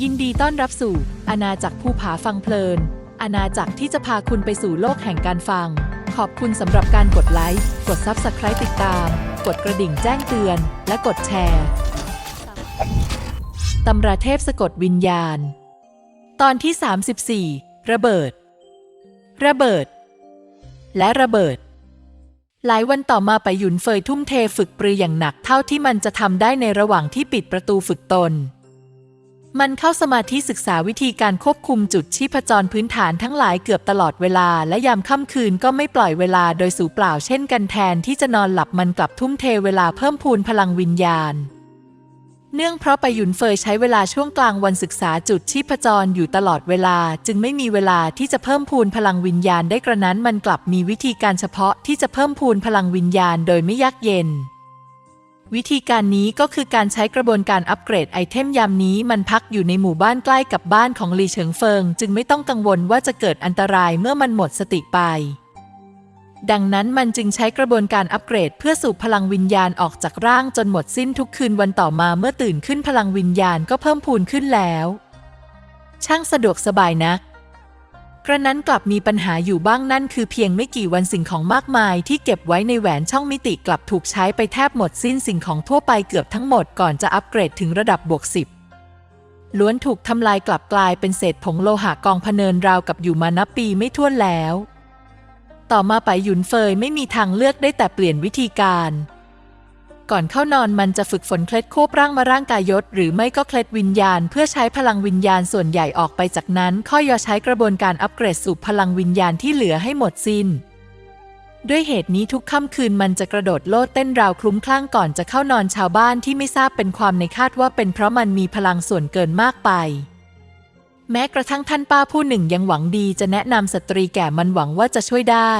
ยินดีต้อนรับสู่อาณาจักรภูผาฟังเพลิน อาณาจักรที่จะพาคุณไปสู่โลกแห่งการฟัง ขอบคุณสำหรับการกดไลค์ กด Subscribe ติดตาม กดกระดิ่งแจ้งเตือน และกดแชร์ตำราเทพสะกดวิญญาณ ตอนที่ 34 ระเบิด ระเบิด และระเบิด หลายวันต่อมาไปหยุนเฟยทุ่มเทฝึกปรืออย่างหนักเท่าที่มันจะทำได้ในระหว่างที่ปิดประตูฝึกตน มันเข้าสมาธิศึกษาวิธีการควบคุมจุดชีพจรพื้นฐานทั้งหลายเกือบตลอดเวลา และยามค่ำคืนก็ไม่ปล่อยเวลาโดยสูเปล่าเช่นกันแทนที่จะนอนหลับมันกลับทุ่มเทเวลาเพิ่มพูนพลังวิญญาณ เนื่องเพราะไปหยุนเฟยใช้เวลาช่วงกลางวันศึกษาจุดชีพจรอยู่ตลอดเวลา จึงไม่มีเวลาที่จะเพิ่มพูนพลังวิญญาณได้กระนั้นมันกลับมีวิธีการเฉพาะที่จะเพิ่มพูนพลังวิญญาณโดยไม่ยากเย็น วิธีการนี้ก็คือการใช้กระบวนการอัปเกรดไอเทมยามนี้มันพักอยู่ในหมู่บ้านใกล้กับบ้านของลีเฉิงเฟิง จึงไม่ต้องกังวลว่าจะเกิดอันตรายเมื่อมันหมดสติไป ดังนั้นมันจึงใช้กระบวนการอัปเกรด เพื่อสูบพลังวิญญาณออกจากร่างจนหมดสิ้นทุกคืนวันต่อมาเมื่อตื่นขึ้นพลังวิญญาณก็เพิ่มพูนขึ้นแล้ว ช่างสะดวกสบายนัก กระนั้นกลับมีปัญหาอยู่บ้างนั่นคือเพียงไม่กี่วันสิ่งของมากมาย ที่เก็บไว้ในแหวนช่องมิติกลับถูกใช้ไปแทบหมดสิ้นสิ่งของทั่วไปเกือบทั้งหมดก่อนจะอัปเกรดถึงระดับบวกสิบล้วนถูกทำลายกลับกลายเป็นเศษผงโลหะกองพเนินราวกับอยู่มานับปีไม่ถ้วนแล้ว ต่อมาไปหยุนเฟยไม่มีทางเลือกได้แต่เปลี่ยนวิธีการ ก่อนเข้านอนมันจะฝึกฝนเคล็ดควบร่างมาร่างกายยศ หรือไม่ก็เคล็ดวิญญาณ เพื่อใช้พลังวิญญาณส่วนใหญ่ออกไปจากนั้นค่อยยอใช้กระบวนการอัปเกรดสู่พลังวิญญาณที่เหลือให้หมดสิน้น ด้วยเหตุนี้ทุกค่ำคืนมันจะกระโดดโลดเต้นราวคลุ้มคลั่งก่อนจะเข้านอนชาวบ้านที่ไม่ทราบเป็นความในคาดว่าเป็นเพราะมันมีพลังส่วนเกินมากไปแม้กระทั่งท่านป้าผู้หนึ่งยังหวังดีจะแนะนำสตรีแก่มันหวังว่าจะช่วยได้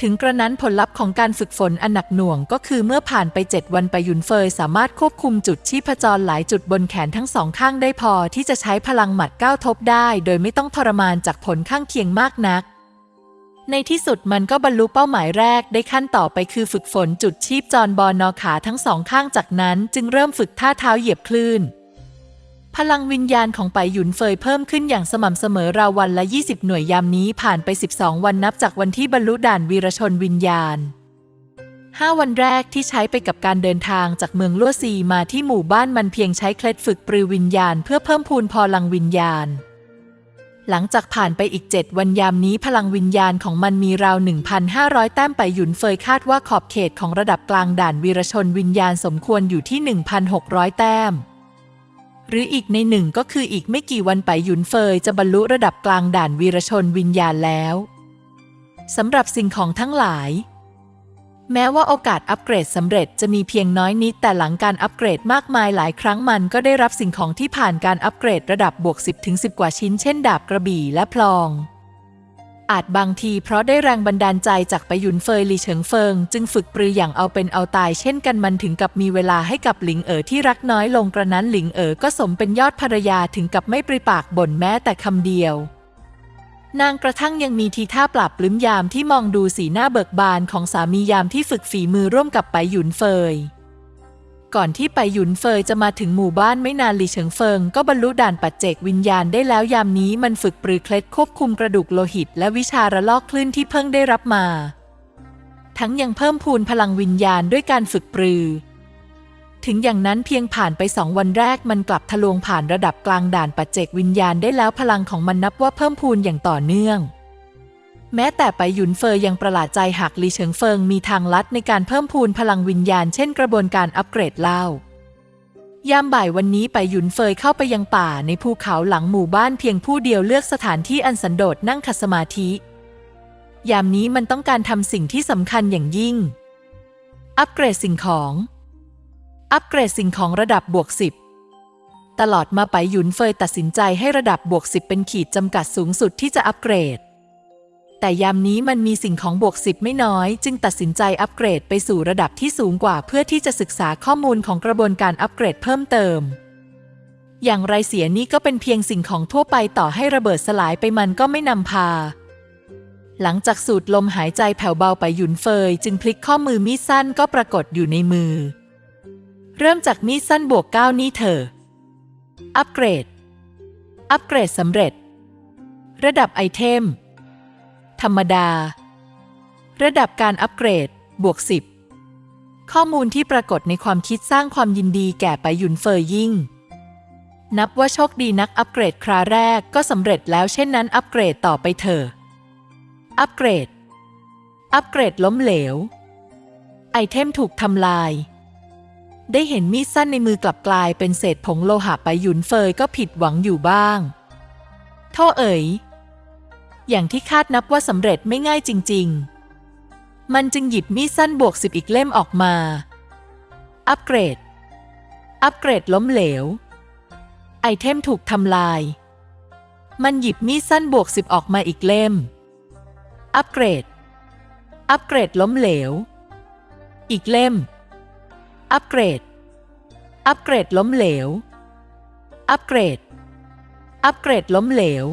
ถึงกระนั้นผลลัพธ์ของการฝึกฝนอันหนักหน่วงก็คือเมื่อผ่านไป 7 วันไปยุนเฟยสามารถควบคุมจุดชีพจรหลายจุดบนแขนทั้งสองข้างได้พอที่จะใช้พลังหมัดก้าวทบได้ โดยไม่ต้องทรมานจากผลข้างเคียงมากนัก ในที่สุดมันก็บรรลุเป้าหมายแรกได้ขั้นต่อไปคือฝึกฝนจุดชีพจรบอนอขาทั้งสองข้างจากนั้น จึงเริ่มฝึกท่าเท้าเหยียบคลื่น พลังวิญญาณของไปหยุนเฟยเพิ่มขึ้นอย่างสม่ำเสมอราววันละ 20 หน่วยยามนี้ผ่านไป 12 วันนับจากวันที่บรรลุด่านวีรชนวิญญาณ 5 วันแรกที่ใช้ไปกับการเดินทางจากเมืองลั่วซีมาที่หมู่บ้านมันเพียงใช้เคล็ดฝึกปรือวิญญาณ เพื่อเพิ่มพูนพลังวิญญาณ หลังจากผ่านไปอีก 7 วันยามนี้พลังวิญญาณของมันมีราว 1,500 แต้มไปหยุนเฟยคาดว่าขอบเขตของระดับกลางด่านวีรชนวิญญาณสมควรอยู่ที่ 1,600 แต้ม หรืออีกในหนึ่งก็คืออีกไม่กี่วันไปหยุนเฟยจะบรรลุระดับกลางด่านวีรชนวิญญาณแล้วสำหรับสิ่งของทั้งหลาย แม้ว่าโอกาสอัปเกรดสำเร็จจะมีเพียงน้อยนิด แต่หลังการอัปเกรดมากมายหลายครั้งมันก็ได้รับสิ่งของที่ผ่านการอัปเกรดระดับ บวก 10ถึง10 กว่าชิ้นเช่นดาบกระบี่และพลอง อาจบางทีเพราะได้แรงบันดาลใจจากไปหยุนเฟยหลีเฉิงเฟิง จึงฝึกปรืออย่างเอาเป็นเอาตายเช่นกันมันถึงกับมีเวลาให้กับหลิงเอ๋อที่รักน้อยลงกระนั้นหลิงเอ๋อก็สมเป็นยอดภรรยาถึงกับไม่ปริปากบ่นแม้แต่คำเดียวนางกระทั่งยังมีทีท่าปรับปลื้มยามที่มองดูสีหน้าเบิกบานของสามียามที่ฝึกฝีมือร่วมกับไปหยุนเฟย ก่อนที่ไปหยุนเฟยจะมาถึงหมู่บ้านไม่นานหลี่เฉิงเฟิง ก็บรรลุด่านปัจเจกวิญญาณได้แล้วยามนี้มันฝึกปรือเคล็ดควบคุมกระดูกโลหิต และวิชาระลอกคลื่นที่เพิ่งได้รับมา ทั้งยังเพิ่มพูนพลังวิญญาณด้วยการฝึกปรือ ถึงอย่างนั้นเพียงผ่านไปสองวันแรกมันกลับทะลวงผ่านระดับกลางด่านปัจเจกวิญญาณได้แล้วพลังของมันนับว่าเพิ่มพูนอย่างต่อเนื่อง แม้แต่ไปหยุนเฟยยังประหลาดใจหากลีเฉิงเฟิงมีทางลัดในการเพิ่มพูนพลังวิญญาณเช่นกระบวนการอัปเกรดเล่ายามบ่ายวันนี้ไปหยุนเฟยเข้าไปยังป่าในภูเขาหลังหมู่บ้านเพียงผู้เดียวเลือกสถานที่อันสันโดษนั่งขัดสมาธิ ยามนี้มันต้องการทำสิ่งที่สำคัญอย่างยิ่ง อัปเกรดสิ่งของ อัปเกรดสิ่งของระดับบวกสิบตลอดมาไปหยุนเฟยตัดสินใจให้ระดับบวกสิบเป็นขีดจำกัดสูงสุดที่จะอัปเกรด แต่ยามนี้มันมีสิ่งของบวกสิบไม่น้อย จึงตัดสินใจอัปเกรดไปสู่ระดับที่สูงกว่าเพื่อที่จะศึกษาข้อมูลของกระบวนการอัปเกรดเพิ่มเติม อย่างไรเสียนี้ก็เป็นเพียงสิ่งของทั่วไปต่อให้ระเบิดสลายไปมันก็ไม่นำพา หลังจากสูดลมหายใจแผ่วเบาไปหยุนเฟย จึงพลิกข้อมือมีดสั้นก็ปรากฏอยู่ในมือ เริ่มจากมีดสั้นบวกเก้านี่เถอะอัปเกรด อัปเกรดสำเร็จ ระดับไอเทม ธรรมดา ระดับการอัปเกรด บวก 10 ข้อมูลที่ปรากฏในความคิดสร้างความยินดีแก่ไปหยุนเฟยยิ่ง นับว่าโชคดีนักอัปเกรดคราแรกก็สำเร็จแล้วเช่นนั้นอัปเกรดต่อไปเถอะอัปเกรด อัปเกรดล้มเหลว ไอเทมถูกทำลาย ได้เห็นมีดสั้นในมือกลับกลายเป็นเศษผงโลหะไปหยุนเฟยก็ผิดหวังอยู่บ้าง โทษเอ๋ย อย่างที่คาดนับว่าสำเร็จไม่ง่ายจริง ๆ มันจึงหยิบมีดสั้นบวกสิบอีกเล่มออกมา อัปเกรด อัปเกรดล้มเหลว ไอเทมถูกทำลาย มันหยิบมีดสั้นบวกสิบออกมาอีกเล่ม อัปเกรด อัปเกรดล้มเหลว อีกเล่ม อัปเกรด อัปเกรดล้มเหลว อัปเกรด อัปเกรดล้มเหลว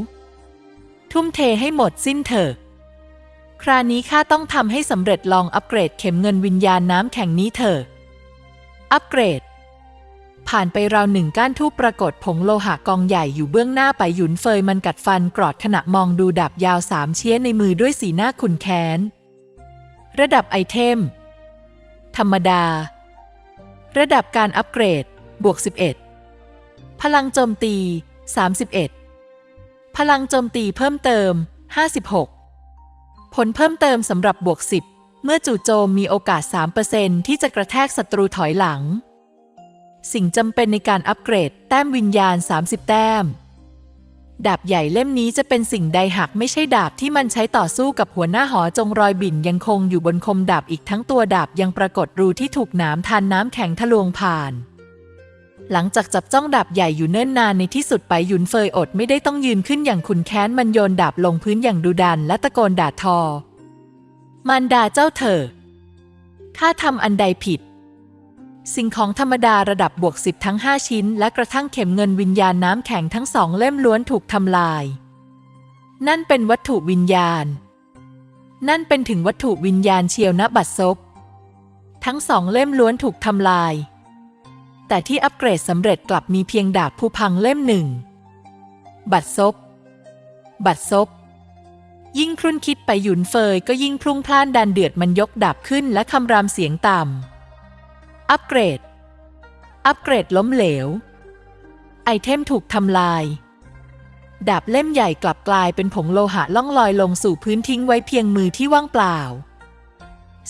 ทุ่มเทให้หมดสิ้นเถอะ คราวนี้ข้าต้องทำให้สำเร็จลองอัปเกรดเข็มเงินวิญญาณน้ำแข็งนี้เถอะ อัปเกรด ผ่านไปราวหนึ่งก้านทูปปรากฏผงโลหะกองใหญ่อยู่เบื้องหน้าไปหยุนเฟยมันกัดฟันกรอดขณะมองดูดาบยาวสามเชี้ยในมือด้วยสีหน้าขุนแค้น ระดับไอเทม ธรรมดา ระดับการอัปเกรด บวก 11 พลังโจมตี 31 พลังโจมตีเพิ่มเติม 56 ผลเพิ่มเติมสำหรับบวก 10 เมื่อจู่โจมมีโอกาส 3%ที่จะกระแทกศัตรูถอยหลัง สิ่งจำเป็นในการอัปเกรด แต้มวิญญาณ 30 แต้ม ดาบใหญ่เล่มนี้จะเป็นสิ่งใดหากไม่ใช่ดาบที่มันใช้ต่อสู้กับหัวหน้าหอจงรอยบินยังคงอยู่บนคมดาบอีกทั้งตัวดาบยังปรากฏรูที่ถูกหนามทานน้ำแข็งทะลวงผ่าน หลังจากจับจ้องดาบใหญ่อยู่เนิ่นนานในที่สุดไปหยุนเฟยอดไม่ได้ต้องยืนขึ้นอย่างขุนแค้นมันโยนดาบลงพื้นอย่างดุดันและตะโกนด่าทอมารดาเจ้าเถอะข้าทำอันใดผิด สิ่งของธรรมดาระดับบวกสิบทั้ง5ชิ้น และกระทั่งเข็มเงินวิญญาณน้ำแข็งทั้งสองเล่มล้วนถูกทำลาย นั่นเป็นวัตถุวิญญาณ นั่นเป็นถึงวัตถุวิญญาณเชียวนะบัดซบทั้งสองเล่มล้วนถูกทำลาย แต่ที่อัปเกรดสำเร็จกลับมีเพียงดาบผู้พังเล่มหนึ่ง บัดซบ บัดซบ ยิ่งครุ่นคิดไปหยุนเฟยก็ยิ่งพรุ่งพล่านดันเดือดมันยกดาบขึ้นและคำรามเสียงต่ำ อัปเกรด อัปเกรดล้มเหลว ไอเทมถูกทำลาย ดาบเล่มใหญ่กลับกลายเป็นผงโลหะล่องลอยลงสู่พื้นทิ้งไว้เพียงมือที่ว่างเปล่า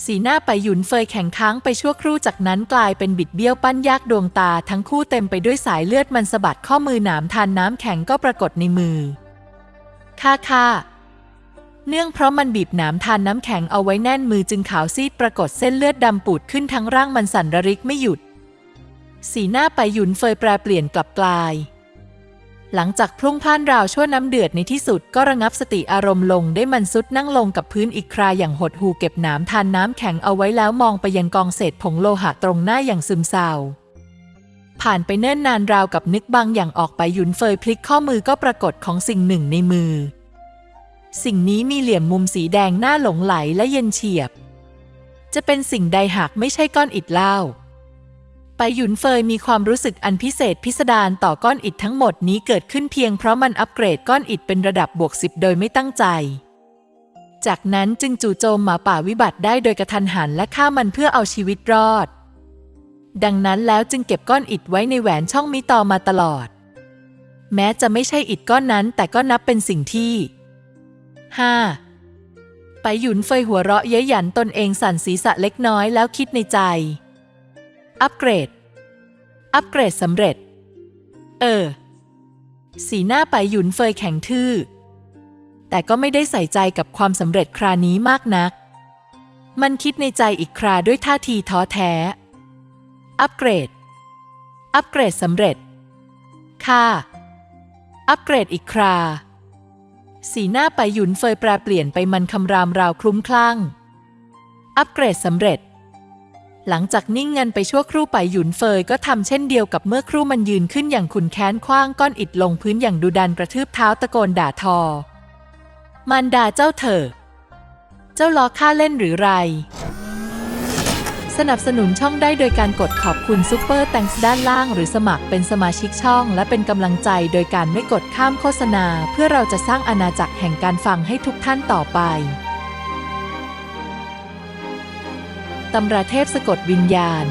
สีหน้าไปหยุนเฟยแข็งค้างไปชั่วครู่จากนั้นกลายเป็นบิดเบี้ยวปั้นยากดวงตาทั้งคู่เต็มไปด้วยสายเลือดมันสะบัดข้อมือหนามทานน้ำแข็งก็ปรากฏในมือ ค่าค่าเนื่องเพราะมันบีบหนามทานน้ำแข็งเอาไว้แน่นมือจึงขาวซีดปรากฏเส้นเลือดดำปูดขึ้นทั้งร่างมันสั่นระริกไม่หยุด สีหน้าไปหยุนเฟยแปรเปลี่ยนกลับกลาย หลังจากพรุ่งพ่านราวชั่วน้ำเดือดในที่สุดก็ระงับสติอารมณ์ลงได้มันซุดนั่งลงกับพื้นอีกคราอย่างหดหูเก็บนามทานน้ำแข็งเอาไว้แล้วมองไปยังกองเศษผงโลหะตรงหน้าอย่างซึมเศร้าผ่านไปเนิ่นนานราวกับนึกบางอย่างออกไปหยุนเฟยพลิกข้อมือก็ปรากฏของสิ่งหนึ่งในมือ สิ่งนี้มีเหลี่ยมมุมสีแดงหน้าหลงไหลและเย็นเฉียบ จะเป็นสิ่งใดหากไม่ใช่ก้อนอิฐเล่า ไปหยุนเฟยมีความรู้สึกอันพิเศษพิสดารต่อก้อนอิฐทั้งหมดนี้เกิดขึ้นเพียงเพราะมันอัปเกรดก้อนอิฐเป็นระดับบวกสิบโดยไม่ตั้งใจ จากนั้นจึงจู่โจมหมาป่าวิบัติได้โดยกระทันหันและฆ่ามันเพื่อเอาชีวิตรอด ดังนั้นแล้วจึงเก็บก้อนอิฐไว้ในแหวนช่องมิตอมาตลอด แม้จะไม่ใช่อิฐก้อนนั้นแต่ก็นับเป็นสิ่งที่ 5. ไปหยุนเฟยหัวเราะเย้ยหยันตนเองสั่นศีรษะเล็กน้อยแล้วคิดในใจ อัปเกรด อัปเกรดสำเร็จ เออ สีหน้าไปหยุนเฟยแข็งทื่อ แต่ก็ไม่ได้ใส่ใจกับความสำเร็จครานี้มากนัก มันคิดในใจอีกคราด้วยท่าทีท้อแท้ อัปเกรด อัปเกรดสำเร็จ ค่ะ อัปเกรดอีกครา สีหน้าไปหยุนเฟยแปรเปลี่ยนไปมันคำรามราวคลุ้มคลั่ง อัปเกรดสำเร็จ หลังจากนิ่งเงินไปชั่วครู่ไปหยุนเฟยก็ทำเช่นเดียวกับเมื่อครู่มันยืนขึ้นอย่างขุนแค้นคว้างก้อนอิดลงพื้นอย่างดุดันกระทืบเท้าตะโกนด่าทอ มันด่าเจ้าเถอะ เจ้าล้อข้าเล่นหรือไร สนับสนุนช่องได้โดยการกดขอบคุณซูเปอร์แตงส์ด้านล่างหรือสมัครเป็นสมาชิกช่อง และเป็นกำลังใจโดยการไม่กดข้ามโฆษณา เพื่อเราจะสร้างอาณาจักรแห่งการฟังให้ทุกท่านต่อไป ตำราเทพสะกดวิญญาณ